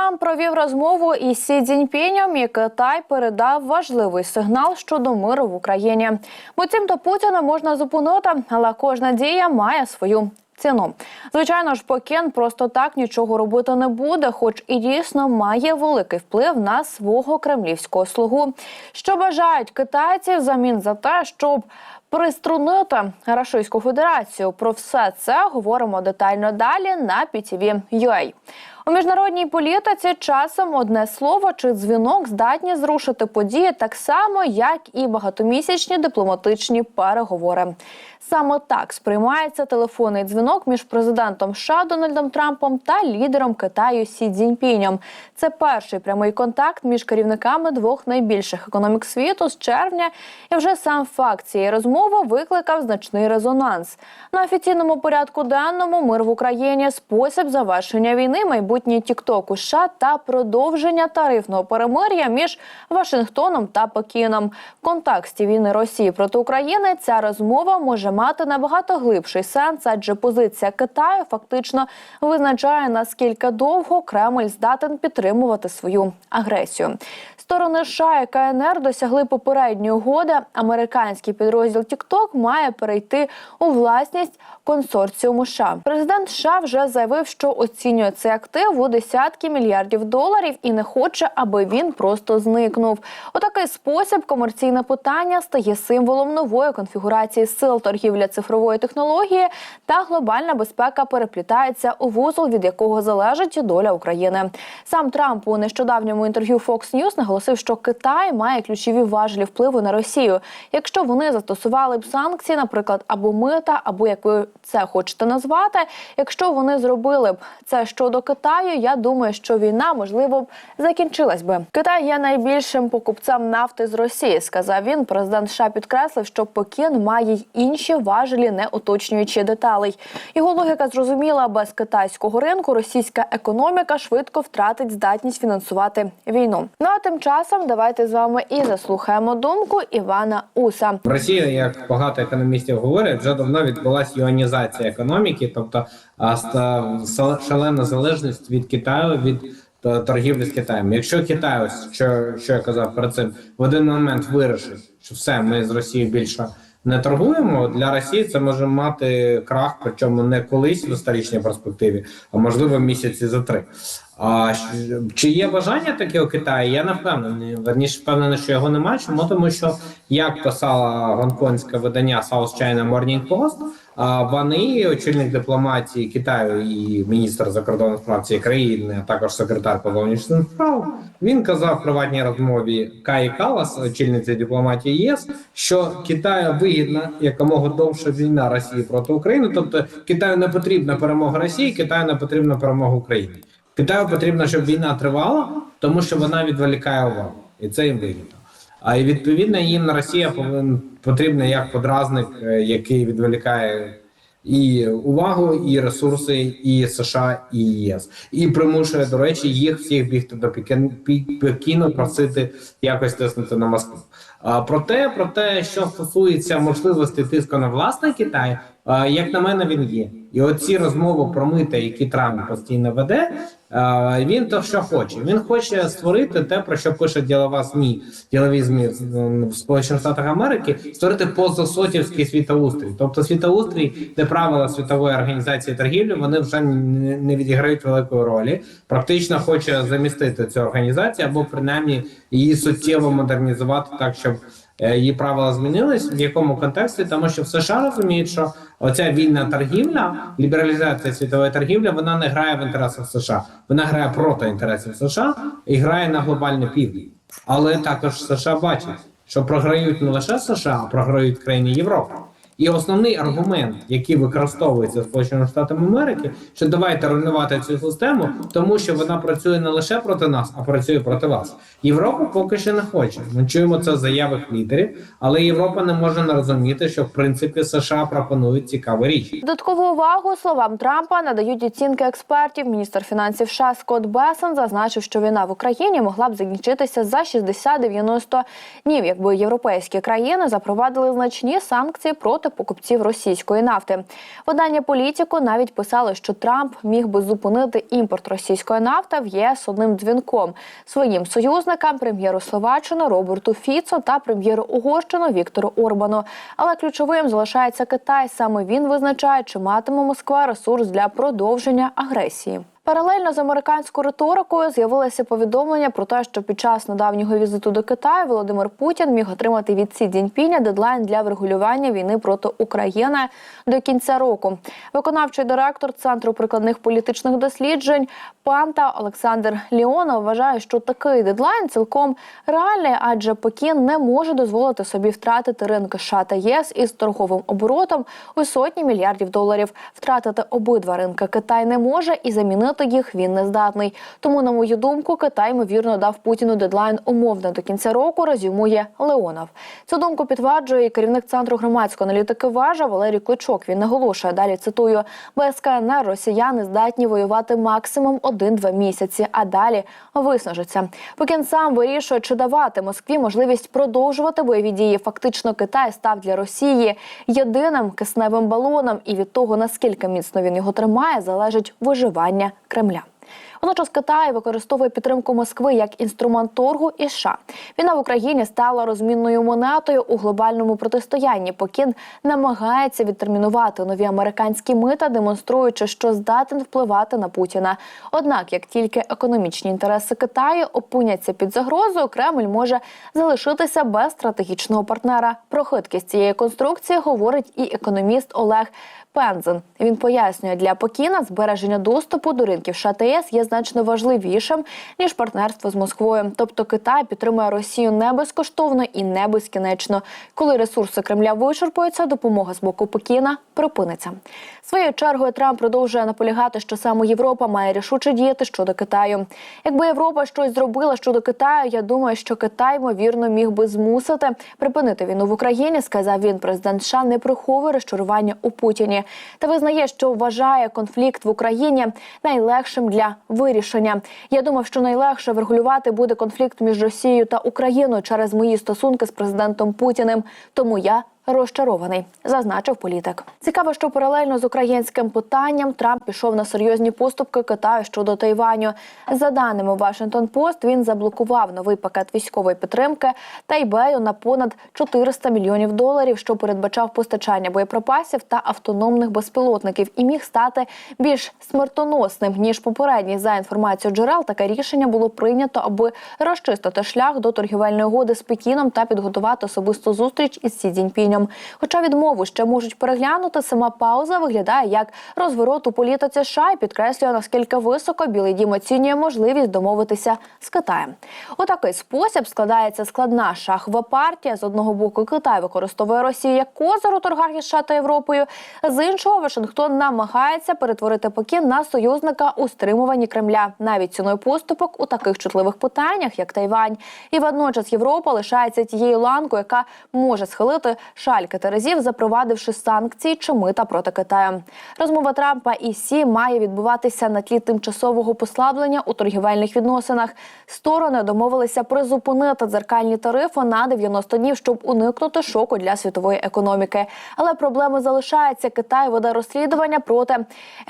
Трамп провів розмову із Сі Цзіньпінем, і Китай передав важливий сигнал щодо миру в Україні. Буцімто Путіна можна зупинити, але кожна дія має свою. Ціну звичайно ж, Пекін просто так нічого робити не буде, хоч і дійсно має великий вплив на свого кремлівського слугу. Що бажають китайці взамін за те, щоб приструнити Російську Федерацію. Про все це говоримо детально далі на PTV.ua. У міжнародній політиці часом одне слово чи дзвінок здатні зрушити події так само, як і багатомісячні дипломатичні переговори. Саме так сприймається телефонний дзвінок між президентом США Дональдом Трампом та лідером Китаю Сі Цзіньпінем. Це перший прямий контакт між керівниками двох найбільших економік світу з червня. І вже сам факт цієї розмови викликав значний резонанс. На офіційному порядку денному мир в Україні, спосіб завершення війни, майбутній тікток у США та продовження тарифного перемир'я між Вашингтоном та Пекіном. В контексті війни Росії проти України ця розмова може мати набагато глибший сенс, адже позиція Китаю фактично визначає наскільки довго Кремль здатен підтримувати свою агресію. Сторони США і КНР досягли попередньої угоди. Американський підрозділ TikTok має перейти у власність консорціуму США. Президент США вже заявив, що оцінює цей актив у десятки мільярдів доларів і не хоче, аби він просто зникнув. У такий спосіб комерційне питання стає символом нової конфігурації сил торгівля цифрової технології та глобальна безпека переплітається у вузол, від якого залежить доля України. Сам Трамп у нещодавньому інтерв'ю Fox News наголосив, що Китай має ключові важелі впливу на Росію. Якщо вони застосували б санкції, наприклад, або мита, або як ви це хочете назвати. Якщо вони зробили б це щодо Китаю, я думаю, що війна можливо б закінчилась би. Китай є найбільшим покупцем нафти з Росії, сказав він. Президент США підкреслив, що Пекін має й інші важелі, не уточнюючи деталей. Його логіка зрозуміла, без китайського ринку російська економіка швидко втратить здатність фінансувати війну. Ну а тим часом давайте з вами і заслухаємо думку Івана Уса. В Росії, як багато економістів говорять, вже давно відбулася юанізація економіки, тобто шалена залежність від Китаю від торгівлі з Китаєм. Якщо Китай, ось що, що я казав про цим, в один момент вирішить, що все, ми з Росією більше не торгуємо. Для Росії це може мати крах, причому не колись в історичній перспективі, а можливо місяці за три. А чи є бажання таке у Китаї? Я не впевнений. Верніше впевнений, що його немає. Чому тому, що як писала гонконгське видання South China Morning Post, вони, очільник дипломатії Китаю і міністр закордонних справ цієї країни, а також секретар по зовнішнім справ, він казав в приватній розмові Каї Калас, очільниці дипломатії ЄС, що Китаю вигідна якомога довша війна Росії проти України. Тобто Китаю не потрібна перемога Росії, Китаю не потрібна перемога України. Китаю потрібно, щоб війна тривала, тому що вона відволікає увагу, і це їм вигідно. А і відповідно їм Росія повинен потрібна як подразник, е, який відволікає і увагу, і ресурси, і США, і ЄС, і примушує, до речі, їх всіх бігти до Пекін- Пекіну, просити якось тиснути на Москву. А проте, про те, що стосується можливості тиску на власний Китай, як на мене, він є. І оці розмови про мита, які Трамп постійно веде, він то що хоче. Він хоче створити те, про що пише ділова ЗМІ, ділові ЗМІ в- Сполучених Штатах Америки, створити позасотівський світоустрій, тобто світоустрій, де правила світової організації торгівлі вони вже не відіграють великої ролі. Практично хоче замістити цю організацію або принаймні її суттєво модернізувати так, щоб її правила змінились. В якому контексті? Тому що в США розуміють, що оця вільна торгівля, лібералізація світової торгівлі, вона не грає в інтересах США, вона грає проти інтересів США і грає на глобальний південь. Але також США бачить, що програють не лише США, а програють країни Європи. І основний аргумент, який використовується Сполученими Штатами Америки, що давайте руйнувати цю систему, тому що вона працює не лише проти нас, а працює проти вас. Європа поки що не хоче. Ми чуємо це в лідерів, але Європа не може не розуміти, що в принципі США пропонують цікаву річ. Додаткову увагу словам Трампа надають оцінки експертів. Міністр фінансів США Скотт Бесен зазначив, що війна в Україні могла б закінчитися за 60-90 днів, якби європейські країни запровадили значні санкції проти покупців російської нафти. Видання політику навіть писало, що Трамп міг би зупинити імпорт російської нафти в ЄС одним дзвінком своїм союзникам, прем'єру Словаччини Роберту Фіцо та прем'єру Угорщини Віктору Орбану. Але ключовим залишається Китай. Саме він визначає, чи матиме Москва ресурс для продовження агресії. Паралельно з американською риторикою з'явилося повідомлення про те, що під час недавнього візиту до Китаю Володимир Путін міг отримати від Сі Цзіньпіня дедлайн для врегулювання війни проти України до кінця року. Виконавчий директор Центру прикладних політичних досліджень Панта Олександр Ліонов вважає, що такий дедлайн цілком реальний, адже Пекін не може дозволити собі втратити ринки США та ЄС із торговим оборотом у сотні мільярдів доларів. Втратити обидва ринки Китай не може і замінити їх він не здатний. Тому, на мою думку, Китай ймовірно дав Путіну дедлайн умовно до кінця року. Резюмує Леонов. Цю думку підтверджує і керівник центру громадської аналітики Важа Валерій Кличок. Він наголошує далі. Цитую без КНР росіяни здатні воювати максимум один-два місяці, а далі виснажаться. Пекін сам вирішує, чи давати Москві можливість продовжувати бойові дії. Фактично, Китай став для Росії єдиним кисневим балоном, і від того наскільки міцно він його тримає, залежить виживання Кремля. Водночас Китай використовує підтримку Москви як інструмент торгу і США. Війна в Україні стала розмінною монетою у глобальному протистоянні. Пекін намагається відтермінувати нові американські мита, демонструючи, що здатен впливати на Путіна. Однак, як тільки економічні інтереси Китаю опиняться під загрозою, Кремль може залишитися без стратегічного партнера. Про хиткість цієї конструкції говорить і економіст Олег. Пензен він пояснює, для Пекіна збереження доступу до ринків ЄС є значно важливішим ніж партнерство з Москвою. Тобто Китай підтримує Росію не безкоштовно і не безкінечно. Коли ресурси Кремля вичерпуються, допомога з боку Пекіна припиниться. Своєю чергою Трамп продовжує наполягати, що саме Європа має рішуче діяти щодо Китаю. Якби Європа щось зробила щодо Китаю, я думаю, що Китай ймовірно міг би змусити припинити війну в Україні. Сказав він. Президент США не приховує розчарування у Путіні та визнає, що вважає конфлікт в Україні найлегшим для вирішення. Я думав, що найлегше врегулювати буде конфлікт між Росією та Україною через мої стосунки з президентом Путіним. Тому я розчарований, зазначив політик. Цікаво, що паралельно з українським питанням Трамп пішов на серйозні поступки Китаю щодо Тайваню. За даними Washington Post, він заблокував новий пакет військової підтримки Тайбею на понад 400 мільйонів доларів, що передбачав постачання боєприпасів та автономних безпілотників, і міг стати більш смертоносним ніж попередній. За інформацією джерел, таке рішення було прийнято, аби розчистити шлях до торгівельної угоди з Пекіном та підготувати особисту зустріч із Сі Цзіньпінем. Хоча відмову ще можуть переглянути, сама пауза виглядає як розворот у політиці США і підкреслює наскільки високо Білий Дім оцінює можливість домовитися з Китаєм. У такий спосіб складається складна шахова партія. З одного боку, Китай використовує Росію як козир у торгах США та Європою. З іншого, Вашингтон намагається перетворити Пекін на союзника у стримуванні Кремля, навіть ціною поступок у таких чутливих питаннях, як Тайвань. І водночас Європа лишається тією ланкою, яка може схилити шальки Терезів, запровадивши санкції чи мита проти Китаю. Розмова Трампа і Сі має відбуватися на тлі тимчасового послаблення у торгівельних відносинах. Сторони домовилися призупинити дзеркальні тарифи на 90 днів, щоб уникнути шоку для світової економіки. Але проблеми залишаються. Китай веде розслідування проти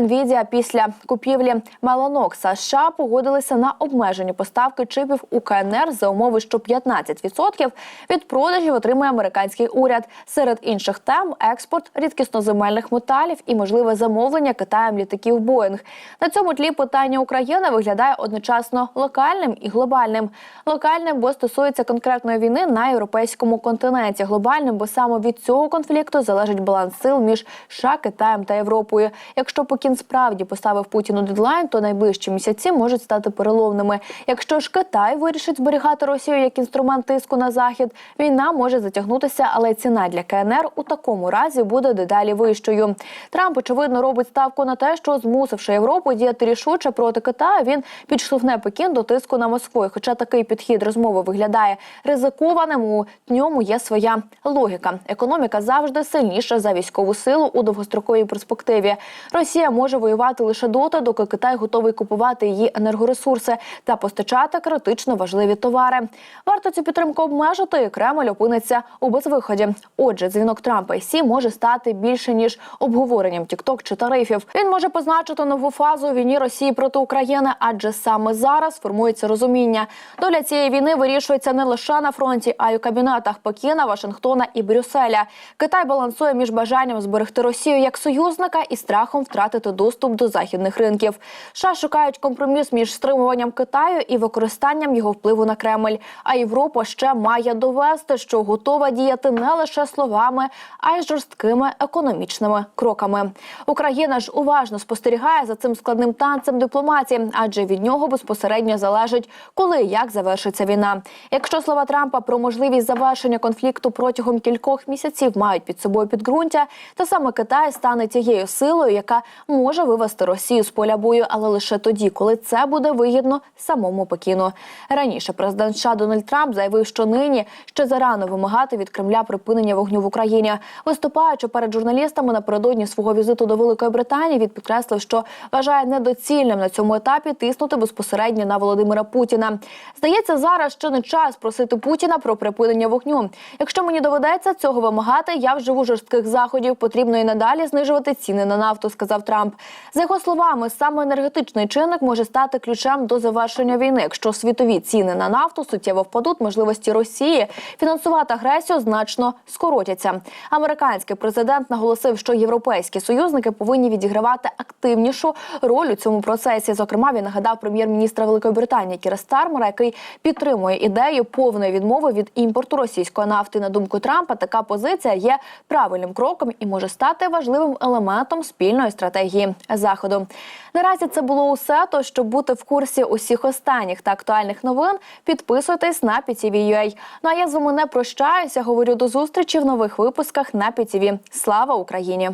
Nvidia після купівлі Mellanox. США погодилися на обмеження поставки чипів у КНР за умови, що 15% від продажів отримує американський уряд. Серед інших тем експорт рідкісноземельних металів і можливе замовлення Китаєм літаків Боїнг. На цьому тлі питання України виглядає одночасно локальним і глобальним. Локальним, бо стосується конкретної війни на європейському континенті. Глобальним, бо саме від цього конфлікту залежить баланс сил між США, Китаєм та Європою. Якщо Пекін справді поставив Путіну дедлайн, то найближчі місяці можуть стати переломними. Якщо ж Китай вирішить зберігати Росію як інструмент тиску на захід, війна може затягнутися, але ціна для КНР у такому разі буде дедалі вищою. Трамп очевидно робить ставку на те, що змусивши Європу діяти рішуче проти Китаю, він підштовхне Пекін до тиску на Москву. І Хоча такий підхід розмови виглядає ризикованим, у ньому є своя логіка. Економіка завжди сильніша за військову силу у довгостроковій перспективі. Росія може воювати лише доти, доки Китай готовий купувати її енергоресурси та постачати критично важливі товари. Варто цю підтримку обмежити, і Кремль опиниться у безвиході. Отже, дзвінок Трампа і Сі може стати більше ніж обговоренням TikTok чи тарифів. Він може позначити нову фазу війні Росії проти України, адже саме зараз формується розуміння. Доля цієї війни вирішується не лише на фронті, а й у кабінетах Пекіна, Вашингтона і Брюсселя. Китай балансує між бажанням зберегти Росію як союзника і страхом втратити доступ до західних ринків. США шукають компроміс між стримуванням Китаю і використанням його впливу на Кремль. А Європа ще має довести, що готова діяти не лише словами, а й жорсткими економічними кроками. Україна ж уважно спостерігає за цим складним танцем дипломатії, адже від нього безпосередньо залежить, коли і як завершиться війна. Якщо слова Трампа про можливість завершення конфлікту протягом кількох місяців мають під собою підґрунтя, то саме Китай стане тією силою, яка може вивести Росію з поля бою, але лише тоді, коли це буде вигідно самому Пекіну. Раніше президент США Дональд Трамп заявив, що нині ще зарано вимагати від Кремля припинення вогню в Україні. Виступаючи перед журналістами напередодні свого візиту до Великої Британії, він підкреслив, що вважає недоцільним на цьому етапі тиснути безпосередньо на Володимира Путіна. Здається, зараз ще не час просити Путіна про припинення вогню. Якщо мені доведеться цього вимагати, я вживу жорстких заходів. Потрібно і надалі знижувати ціни на нафту, сказав Трамп. За його словами, саме енергетичний чинник може стати ключем до завершення війни. Якщо світові ціни на нафту суттєво впадуть, можливості Росії фінансувати агресію значно скоротяться. Американський президент наголосив, що європейські союзники повинні відігравати активнішу роль у цьому процесі. Зокрема, він нагадав прем'єр-міністра Великої Британії Кіра Стармера, який підтримує ідею повної відмови від імпорту російської нафти. На думку Трампа, така позиція є правильним кроком і може стати важливим елементом спільної стратегії заходу. Наразі це було усе. То щоб бути в курсі усіх останніх та актуальних новин, підписуйтесь на PTV.ua. Ну а я з вами не прощаюся. Говорю до зустрічі в нових випусках на ПІТІВІ. Слава Україні!